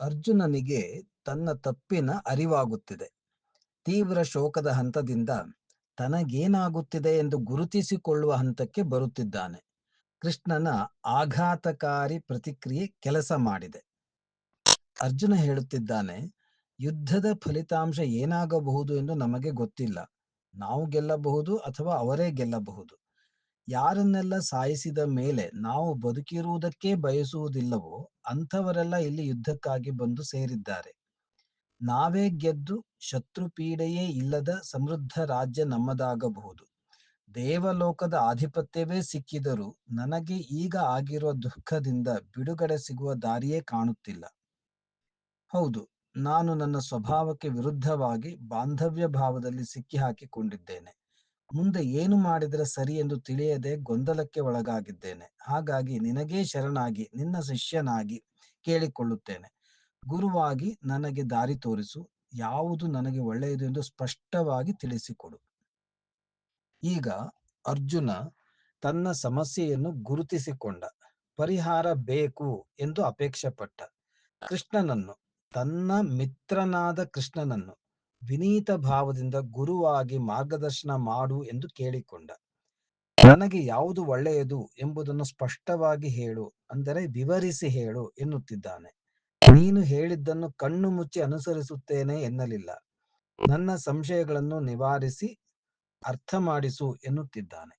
ಅರ್ಜುನನಿಗೆ ತನ್ನ ತಪ್ಪಿನ ಅರಿವಾಗುತ್ತಿದೆ. ತೀವ್ರ ಶೋಕದ ಹಂತದಿಂದ ತನಗೇನಾಗುತ್ತಿದೆ ಎಂದು ಗುರುತಿಸಿಕೊಳ್ಳುವ ಹಂತಕ್ಕೆ ಬರುತ್ತಿದ್ದಾನೆ. ಕೃಷ್ಣನ ಆಘಾತಕಾರಿ ಪ್ರತಿಕ್ರಿಯೆ ಕೆಲಸ ಮಾಡಿದೆ. ಅರ್ಜುನ ಹೇಳುತ್ತಿದ್ದಾನೆ, ಯುದ್ಧದ ಫಲಿತಾಂಶ ಏನಾಗಬಹುದು ಎಂದು ನಮಗೆ ಗೊತ್ತಿಲ್ಲ. ನಾವು ಗೆಲ್ಲಬಹುದು ಅಥವಾ ಅವರೇ ಗೆಲ್ಲಬಹುದು. ಯಾರನ್ನೆಲ್ಲ ಸಾಯಿಸಿದ ಮೇಲೆ ನಾವು ಬದುಕಿರುವುದಕ್ಕೆ ಬಯಸುವುದಿಲ್ಲವೋ ಅಂಥವರೆಲ್ಲ ಇಲ್ಲಿ ಯುದ್ಧಕ್ಕಾಗಿ ಬಂದು ಸೇರಿದ್ದಾರೆ. ನಾವೇ ಗೆದ್ದು ಶತ್ರುಪೀಡೆಯೇ ಇಲ್ಲದ ಸಮೃದ್ಧ ರಾಜ್ಯ ನಮ್ಮದಾಗಬಹುದು. ದೇವಲೋಕದ ಆಧಿಪತ್ಯವೇ ಸಿಕ್ಕಿದರೂ ನನಗೆ ಈಗ ಆಗಿರುವ ದುಃಖದಿಂದ ಬಿಡುಗಡೆ ಸಿಗುವ ದಾರಿಯೇ ಕಾಣುತ್ತಿಲ್ಲ. ಹೌದು, ನಾನು ನನ್ನ ಸ್ವಭಾವಕ್ಕೆ ವಿರುದ್ಧವಾಗಿ ಬಾಂಧವ್ಯ ಭಾವದಲ್ಲಿ ಸಿಕ್ಕಿ ಹಾಕಿಕೊಂಡಿದ್ದೇನೆ ಮುಂದೆ ಏನು ಮಾಡಿದರೆ ಸರಿ ಎಂದು ತಿಳಿಯದೆ ಗೊಂದಲಕ್ಕೆ ಒಳಗಾಗಿದ್ದೇನೆ. ಹಾಗಾಗಿ ನಿನಗೇ ಶರಣಾಗಿ, ನಿನ್ನ ಶಿಷ್ಯನಾಗಿ ಕೇಳಿಕೊಳ್ಳುತ್ತೇನೆ. ಗುರುವಾಗಿ ನನಗೆ ದಾರಿ ತೋರಿಸು. ಯಾವುದು ನನಗೆ ಒಳ್ಳೆಯದು ಎಂದು ಸ್ಪಷ್ಟವಾಗಿ ತಿಳಿಸಿಕೊಡು. ಈಗ ಅರ್ಜುನ ತನ್ನ ಸಮಸ್ಯೆಯನ್ನು ಗುರುತಿಸಿಕೊಂಡ. ಪರಿಹಾರ ಬೇಕು ಎಂದು ಅಪೇಕ್ಷೆ ಪಟ್ಟ ಕೃಷ್ಣನನ್ನು, ತನ್ನ ಮಿತ್ರನಾದ ಕೃಷ್ಣನನ್ನು ವಿನೀತ ಭಾವದಿಂದ ಗುರುವಾಗಿ ಮಾರ್ಗದರ್ಶನ ಮಾಡು ಎಂದು ಕೇಳಿಕೊಂಡ. ನನಗೆ ಯಾವುದು ಒಳ್ಳೆಯದು ಎಂಬುದನ್ನು ಸ್ಪಷ್ಟವಾಗಿ ಹೇಳು ಅಂದರೆ ವಿವರಿಸಿ ಹೇಳು ಎನ್ನುತ್ತಿದ್ದಾನೆ. ನೀನು ಹೇಳಿದ್ದನ್ನು ಕಣ್ಣು ಮುಚ್ಚಿ ಅನುಸರಿಸುತ್ತೇನೆ ಎನ್ನಲಿಲ್ಲ. ನನ್ನ ಸಂಶಯಗಳನ್ನು ನಿವಾರಿಸಿ ಅರ್ಥ ಮಾಡಿಸು ಎನ್ನುತ್ತಿದ್ದಾನೆ.